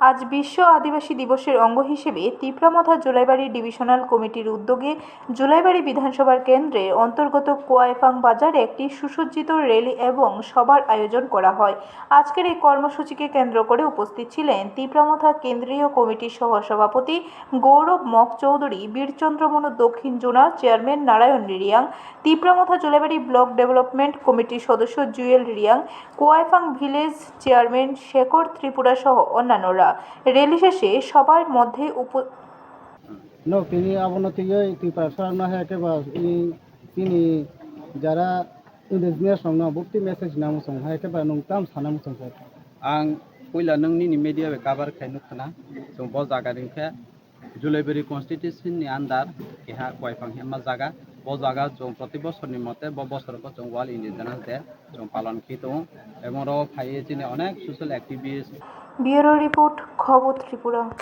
আজ বিশ্ব আদিবাসী দিবসের অঙ্গ হিসেবে তিপ্রামথা জুলাইবাড়ি ডিভিশনাল কমিটির উদ্যোগে জুলাইবাড়ি বিধানসভার কেন্দ্রে অন্তর্গত কোয়াইফাং বাজারে একটি সুসজ্জিত র্যালি এবং সভার আয়োজন করা হয়। আজকের এই কর্মসূচিকে কেন্দ্র করে উপস্থিত ছিলেন তিপ্রামথা কেন্দ্রীয় কমিটির সহসভাপতি গৌরব মক চৌধুরী বীরচন্দ্রমনু দক্ষিণ zonal, chairman Narayan Reang Tipramotha Julaibari block development কমিটির সদস্য জুয়েল রিয়াং, কোয়াইফাং ভিলেজ চেয়ারম্যান শেখর ত্রিপুরা সহ অন্যান্যরা। করা। রেলি শেষে সবার মধ্যে উপ তিনি অবনতি তিনি যারা ইংরেজিয়া সংনা বুক্তি মেসেজ নামো সং হাইকে বা নং তাম সানামো সং আং নং মিডিয়া বে जागा रिंखे जुलाइबेरि कन्स्टिटिउसननि आन्दार एहा कयफां हेमा जागा जागा जो प्रति बसर निमते बसर को जो वाल इंडिजिनास डे जो पालन की तो एवं रो फाइए अनेक सोशल एक्टिविस्ट ब्यूरो रिपोर्ट खबर त्रिपुरा